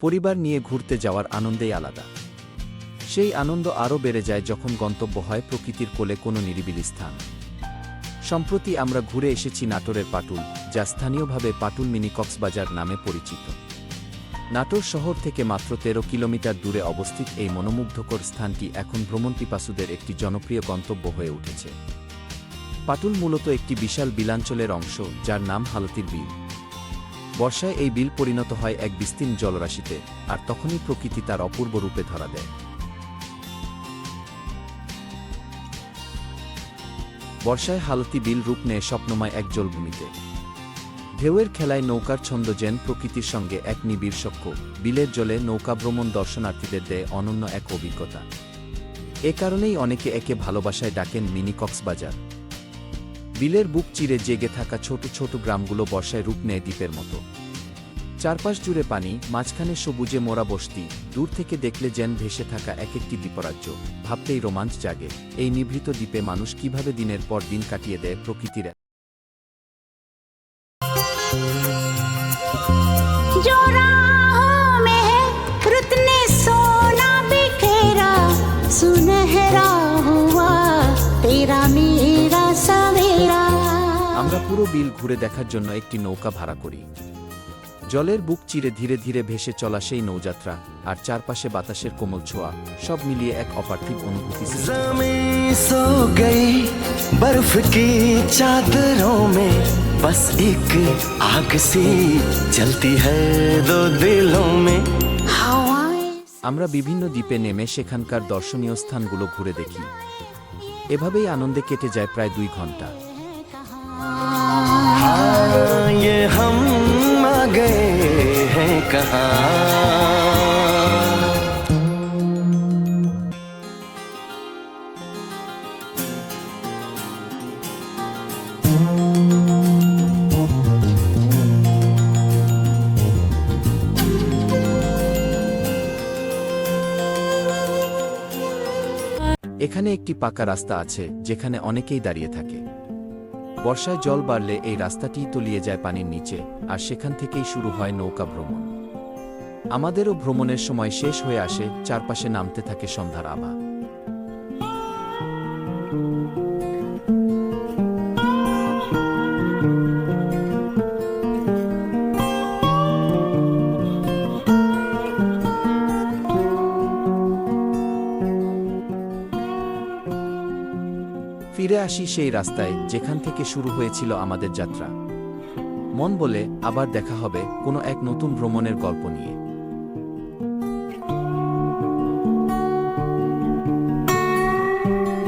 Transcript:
পরিবার নিয়ে ঘুরতে যাওয়ার আনন্দেই আলাদা। সেই আনন্দ আরও বেড়ে যায় যখন গন্তব্য হয় প্রকৃতির কোলে কোনো নিরিবিলি স্থান। সম্প্রতি আমরা ঘুরে এসেছি নাটোরের পাটুল, যা স্থানীয়ভাবে পাটুল মিনি কক্সবাজার নামে পরিচিত। নাটোর শহর থেকে মাত্র তেরো কিলোমিটার দূরে অবস্থিত এই মনোমুগ্ধকর স্থানটি এখন ভ্রমণপিপাসুদের একটি জনপ্রিয় গন্তব্য হয়ে উঠেছে। পাটুল মূলত একটি বিশাল বিলাঞ্চলের অংশ, যার নাম হালতির বিল। বর্ষায় এই বিল পরিণত হয় এক বিস্তীর্ণ জলরাশিতে, আর তখনই প্রকৃতি তার অপূর্ব রূপে ধরা দেয়। বর্ষায় হালতি বিল রূপ নেয় স্বপ্নময় এক জলভূমিতে। ঢেউয়ের খেলায় নৌকার ছন্দ যেন প্রকৃতির সঙ্গে এক নিবিড় সখ্য। বিলের জলে নৌকা ভ্রমণ দর্শনার্থীদের দেয় অনন্য এক অভিজ্ঞতা। এ কারণেই অনেকে একে ভালোবাসায় ডাকেন মিনি কক্সবাজার। বিলের বুক চিরে জেগে থাকা ছোট ছোট গ্রামগুলো বর্ষায় রূপ নেয় দ্বীপের মতো। চারপাশ জুড়ে পানি, মাঝখানে সবুজে মোরা বসতি, দূর থেকে দেখলে যেন ভেসে থাকা এক একটি দ্বীপরাজ্য, ভাবতেই রোমাঞ্চ জাগে। এই নিভৃত দ্বীপে মানুষ কীভাবে দিনের পর দিন কাটিয়ে দেয় প্রকৃতির পুরো বিল ঘুরে দেখার জন্য একটি নৌকা ভাড়া করি। জলের বুক চিরে ধীরে ধীরে ভেসে চলা সেই নৌযাত্রা আর চারপাশে বাতাসের কোমল ছোঁয়া সব মিলিয়ে এক অপার্থিব অনুভূতি বস এক আগ চলতি হো আমরা বিভিন্ন দ্বীপে নেমে সেখানকার দর্শনীয় স্থানগুলো ঘুরে দেখি। এভাবেই আনন্দে কেটে যায় প্রায় দুই ঘণ্টা हाँ ये हम आ गए हैं कहाँ এখানে একটি পাকা রাস্তা আছে যেখানে অনেকেই দাঁড়িয়ে থাকে বর্ষায় জল বাড়লে এই রাস্তাটি তলিয়ে যায় পানির নিচে, আর সেখান থেকেই শুরু হয় নৌকা ভ্রমণ। আমাদেরও ভ্রমণের সময় শেষ হয়ে আসে, চারপাশে নামতে থাকে সন্ধ্যার আভা। ফিরে আসি সেই রাস্তায়, যেখান থেকে শুরু হয়েছিল আমাদের যাত্রা। মন বলে আবার দেখা হবে কোনো এক নতুন ভ্রমণের গল্প নিয়ে।